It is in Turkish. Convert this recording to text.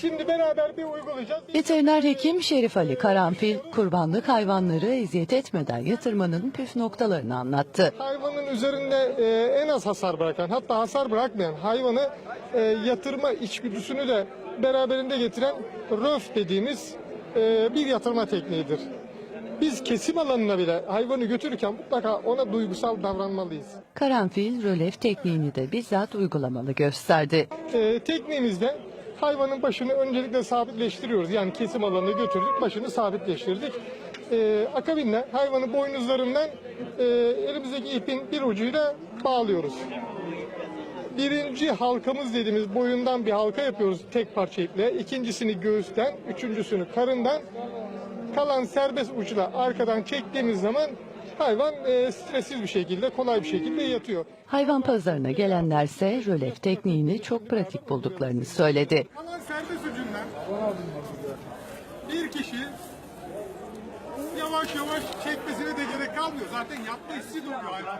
Şimdi beraber bir uygulayacağız. Veteriner hekim Şerif Ali Karanfil, kurbanlık hayvanları eziyet etmeden yatırmanın püf noktalarını anlattı. Hayvanın üzerinde e, en az hasar bırakan hatta hasar bırakmayan hayvanı e, yatırma içgüdüsünü de beraberinde getiren röf dediğimiz e, bir yatırma tekniğidir. Biz kesim alanına bile hayvanı götürürken mutlaka ona duygusal davranmalıyız. Karanfil, rölef tekniğini de bizzat uygulamalı gösterdi. E, tekniğimizde hayvanın başını öncelikle sabitleştiriyoruz. Yani kesim alanına götürdük, başını sabitleştirdik. E, akabinde hayvanın boynuzlarından e, elimizdeki ipin bir ucuyla bağlıyoruz. Birinci halkamız dediğimiz boyundan bir halka yapıyoruz tek parça iple. İkincisini göğüsten, üçüncüsünü karından. Kalan serbest uçla arkadan çektiğimiz zaman hayvan e, stressiz bir şekilde, kolay bir şekilde yatıyor. Hayvan pazarına gelenlerse rölef tekniğini çok pratik bulduklarını söyledi. Kalan serbest ucundan bir kişi yavaş yavaş çekmesine de gerek kalmıyor. Zaten yapma hissi doğuyor hayvan.